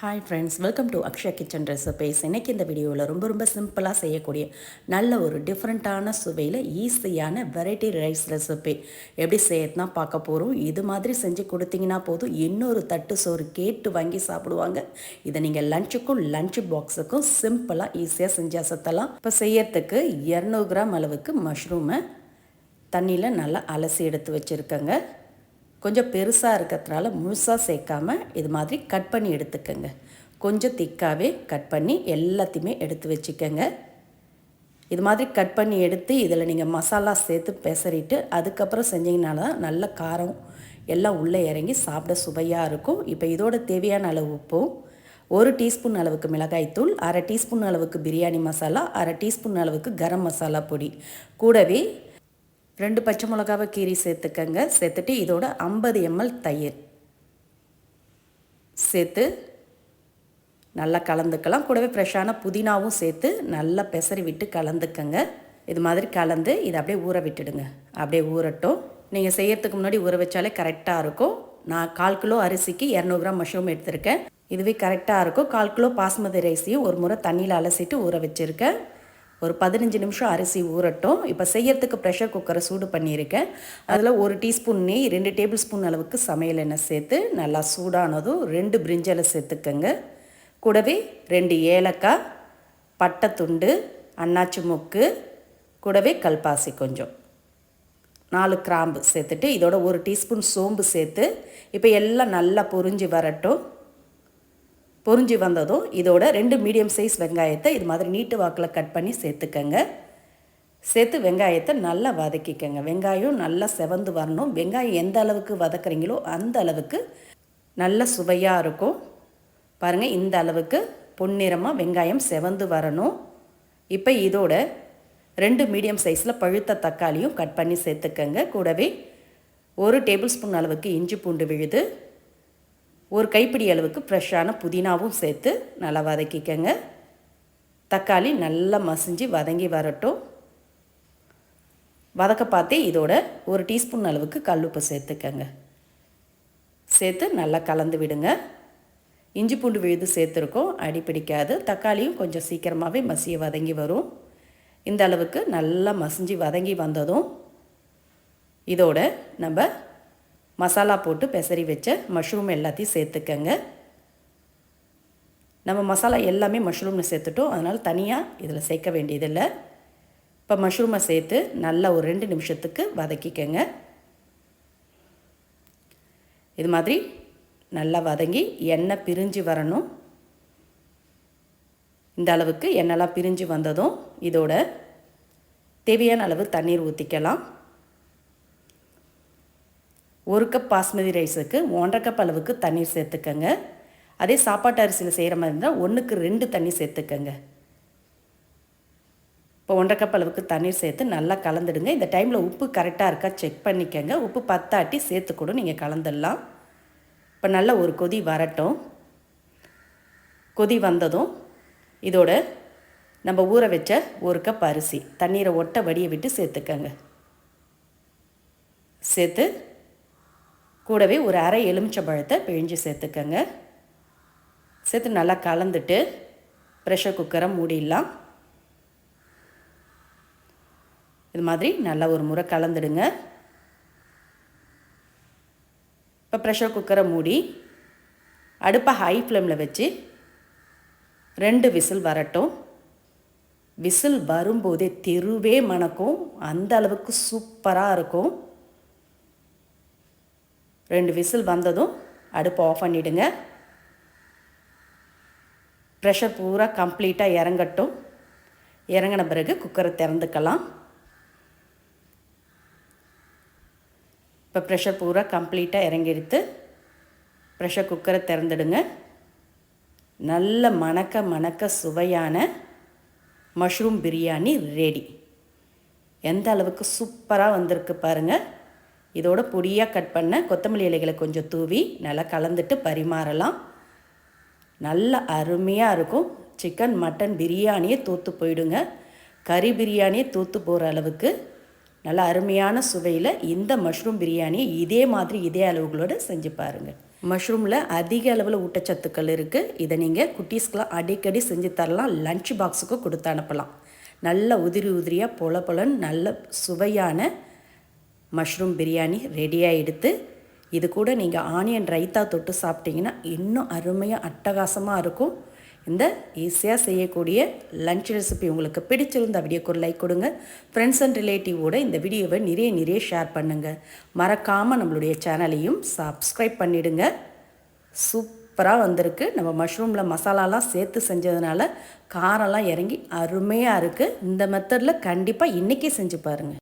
Hi friends welcome to Akshaya kitchen recipes இன்றைக்கி இந்த வீடியோவில் ரொம்ப ரொம்ப சிம்பிளாக செய்யக்கூடிய நல்ல ஒரு டிஃப்ரெண்ட்டான சுவையில் ஈஸியான வெரைட்டி ரைஸ் ரெசிபி எப்படி செய்யறதுனா பார்க்க போகிறோம் இது மாதிரி செஞ்சு கொடுத்தீங்கன்னா போதும். இன்னொரு தட்டு சோறு கேட்டு வாங்கி சாப்பிடுவாங்க. இதை நீங்கள் லஞ்சுக்கும் லஞ்ச் பாக்ஸுக்கும் சிம்பிளாக ஈஸியாக செஞ்சு அசத்தலாம். இப்போ செய்யறதுக்கு இரநூறு கிராம் அளவுக்கு மஷ்ரூமை தண்ணியில் நல்லா அலசி எடுத்து வச்சுருக்கேங்க. கொஞ்சம் பெருசாக இருக்கிறதுனால முழுசாக சேர்க்காம இது மாதிரி கட் பண்ணி எடுத்துக்கோங்க. கொஞ்சம் திக்காகவே கட் பண்ணி எல்லாத்தையுமே எடுத்து வச்சுக்கோங்க. இது மாதிரி கட் பண்ணி எடுத்து இதில் நீங்கள் மசாலா சேர்த்து பெசரிட்டு அதுக்கப்புறம் செஞ்சிங்கனால தான் நல்ல காரம் எல்லாம் உள்ளே இறங்கி சாப்பிட சுவையாக இருக்கும். இப்போ இதோட தேவையான அளவு உப்பும் ஒரு டீஸ்பூன் அளவுக்கு மிளகாய்த்தூள் அரை டீஸ்பூன் அளவுக்கு பிரியாணி மசாலா அரை டீஸ்பூன் அளவுக்கு கரம் மசாலா பொடி. கூடவே ரெண்டு பச்சை மிளகாவை கீரி சேர்த்துக்கங்க. சேர்த்துட்டு இதோட ஐம்பது எம்எல் தயிர். சேர்த்து நல்லா கலந்துக்கலாம். கூடவே ஃப்ரெஷ்ஷான புதினாவும் சேர்த்து நல்லா பெசரி விட்டு கலந்துக்கங்க. இது மாதிரி கலந்து இதை அப்படியே ஊற விட்டுடுங்க. அப்படியே ஊறட்டும். நீங்கள் செய்யறதுக்கு முன்னாடி ஊற வச்சாலே கரெக்டாக இருக்கும். நான் கால் கிலோ அரிசிக்கு இரநூறு கிராம் மஷ்ரூம் எடுத்திருக்கேன். இதுவே கரெக்டாக இருக்கும். கால் கிலோ பாஸ்மதி ரைஸையும் ஒரு முறை தண்ணியில் அலசிட்டு ஊற வச்சுருக்கேன். ஒரு பதினஞ்சு நிமிஷம் அரிசி ஊறட்டும். இப்போ செய்யறதுக்கு ப்ரெஷர் குக்கரை சூடு பண்ணியிருக்கேன். அதில் ஒரு டீஸ்பூன் நெய் ரெண்டு டேபிள் ஸ்பூன் அளவுக்கு சமையல் எண்ணெய் சேர்த்து நல்லா சூடானதும் ரெண்டு பிரிஞ்சலை சேர்த்துக்கங்க. கூடவே ரெண்டு ஏலக்காய் பட்டைத்துண்டு அண்ணாச்சி மொக்கு கூடவே கல்பாசி கொஞ்சம். நாலு கிராம்பு சேர்த்துட்டு இதோட ஒரு டீஸ்பூன் சோம்பு சேர்த்து இப்போ எல்லாம் நல்லா பொரிஞ்சு வரட்டும். பொறிஞ்சி வந்ததும் இதோட ரெண்டு மீடியம் சைஸ் வெங்காயத்தை இது மாதிரி நீட்டு வாக்கில் கட் பண்ணி சேர்த்துக்கங்க. சேர்த்து வெங்காயத்தை நல்லா வதக்கிக்கங்க. வெங்காயம் நல்லா செவந்து வரணும். வெங்காயம் எந்த அளவுக்கு வதக்குறீங்களோ அந்த அளவுக்கு நல்ல சுவையாக இருக்கும். பாருங்கள் இந்த அளவுக்கு பொன்னிறமாக வெங்காயம் செவந்து வரணும். இப்போ இதோட ரெண்டு மீடியம் சைஸில் பழுத்த தக்காளியும் கட் பண்ணி சேர்த்துக்கங்க. கூடவே ஒரு டேபிள் ஸ்பூன் அளவுக்கு இஞ்சி பூண்டு விழுது. ஒரு கைப்பிடி அளவுக்கு ஃப்ரெஷ்ஷான புதினாவும் சேர்த்து நல்லா வதக்கிக்கங்க. தக்காளி நல்லா மசிஞ்சு வதங்கி வரட்டும். வதக்க பார்த்தே இதோட ஒரு டீஸ்பூன் அளவுக்கு கல்லுப்பு சேர்த்துக்கங்க. சேர்த்து நல்லா கலந்து விடுங்க. இஞ்சி பூண்டு விழுது சேர்த்துருக்கோம். அடி பிடிக்காது. தக்காளியும் கொஞ்சம் சீக்கிரமாகவே மசிய வதங்கி வரும். இந்த அளவுக்கு நல்லா மசிஞ்சு வதங்கி வந்ததும் இதோட நம்ம மசாலா போட்டு பெசரி வச்ச மஷ்ரூம் எல்லாத்தையும் சேர்த்துக்கங்க. நம்ம மசாலா எல்லாமே மஷ்ரூமில் சேர்த்துட்டோம். அதனால் தனியாக இதில் சேர்க்க வேண்டியதில்லை. இப்போ மஷ்ரூமை சேர்த்து நல்லா ஒரு ரெண்டு நிமிஷத்துக்கு வதக்கிக்கங்க. இது மாதிரி நல்லா வதங்கி எண்ணெய் பிரிஞ்சு வரணும். இந்த அளவுக்கு எண்ணெய்லாம் பிரிஞ்சு வந்ததும் இதோட தேவையான அளவு தண்ணீர் ஊற்றிக்கலாம் ஒரு கப் பாஸ்மதி ரைஸுக்கு ஒன்றரை கப் அளவுக்கு தண்ணீர் சேர்த்துக்கங்க. அதே சாப்பாட்டு அரிசியில் செய்கிற மாதிரி இருந்தால் ஒன்றுக்கு ரெண்டு தண்ணி சேர்த்துக்கங்க. இப்போ ஒன்றரை கப் அளவுக்கு தண்ணீர் சேர்த்து நல்லா கலந்துடுங்க. இந்த டைமில் உப்பு கரெக்டாக இருக்கா செக் பண்ணிக்கங்க. உப்பு பத்தாட்டி சேர்த்து கூட நீங்கள் கலந்துடலாம். இப்போ நல்லா ஒரு கொதி வரட்டும். கொதி வந்ததும் இதோட நம்ம ஊற வச்ச ஒரு கப் அரிசி. தண்ணீரை ஒட்ட வடியை விட்டு சேர்த்துக்கங்க. சேர்த்து கூடவே ஒரு அரை எலுமிச்சம்பழத்தை பிழிஞ்சு சேர்த்துக்கங்க. சேர்த்து நல்லா கலந்துட்டு ப்ரெஷர் குக்கரை மூடிடலாம். இது மாதிரி நல்லா ஒரு முறை கலந்துடுங்க. இப்போ ப்ரெஷர் குக்கரை மூடி அடுப்பை ஹை ஃப்ளேமில் வச்சு ரெண்டு விசில் வரட்டும். விசில் வரும்போதே தெருவே மணக்கும். அந்த அளவுக்கு சூப்பராக இருக்கும். ரெண்டு விசில் வந்ததும் அடுப்பு ஆஃப் பண்ணிவிடுங்க ப்ரெஷர் பூரா கம்ப்ளீட்டாக இறங்கட்டும். இறங்கின பிறகு குக்கரை திறந்துக்கலாம். இப்போ ப்ரெஷர் பூரா கம்ப்ளீட்டாக இறங்கிடுத்து ப்ரெஷர் குக்கரை திறந்துடுங்க. நல்ல மணக்க மணக்க சுவையான மஷ்ரூம் பிரியாணி ரெடி எந்த அளவுக்கு சூப்பராக வந்திருக்கு பாருங்கள் இதோட பொடியாக கட் பண்ண கொத்தமல்லி இலைகளை கொஞ்சம் தூவி நல்லா கலந்துட்டு பரிமாறலாம். நல்ல அருமையாக இருக்கும். சிக்கன் மட்டன் பிரியாணியே தூத்து போயிடுங்க. கறி பிரியாணியே தூத்து போகிற அளவுக்கு நல்ல அருமையான சுவையில் இந்த மஷ்ரூம் பிரியாணியை இதே மாதிரி இதே அளவுகளோடு செஞ்சு பாருங்கள் மஷ்ரூமில் அதிக அளவில் ஊட்டச்சத்துக்கள் இருக்குது இதை நீங்கள் குட்டீஸ்க்கெலாம் அடிக்கடி செஞ்சு தரலாம். லஞ்ச் பாக்ஸுக்கும் கொடுத்து அனுப்பலாம். நல்ல உதிரி உதிரியாக பொல பொலன்னு நல்ல சுவையான மஷ்ரூம் பிரியாணி ரெடியாக எடுத்து இது கூட நீங்கள் ஆனியன் ரைத்தா தொட்டு சாப்பிட்டீங்கன்னா இன்னும் அருமையாக அட்டகாசமாக இருக்கும். இந்த ஈஸியாக செய்யக்கூடிய லஞ்ச் ரெசிபி உங்களுக்கு பிடிச்சிருந்த வீடியோக்கு ஒரு லைக் கொடுங்க. ஃப்ரெண்ட்ஸ் அண்ட் ரிலேட்டிவோட இந்த வீடியோவை நிறைய நிறைய ஷேர் பண்ணுங்கள் மறக்காமல் நம்மளுடைய சேனலையும் சப்ஸ்கிரைப் பண்ணிவிடுங்க சூப்பராக வந்திருக்கு. நம்ம மஷ்ரூமில் மசாலாலாம் சேர்த்து செஞ்சதுனால காரம்லாம் இறங்கி அருமையாக இருக்குது இந்த மெத்தடில் கண்டிப்பாக இன்றைக்கே செஞ்சு பாருங்கள்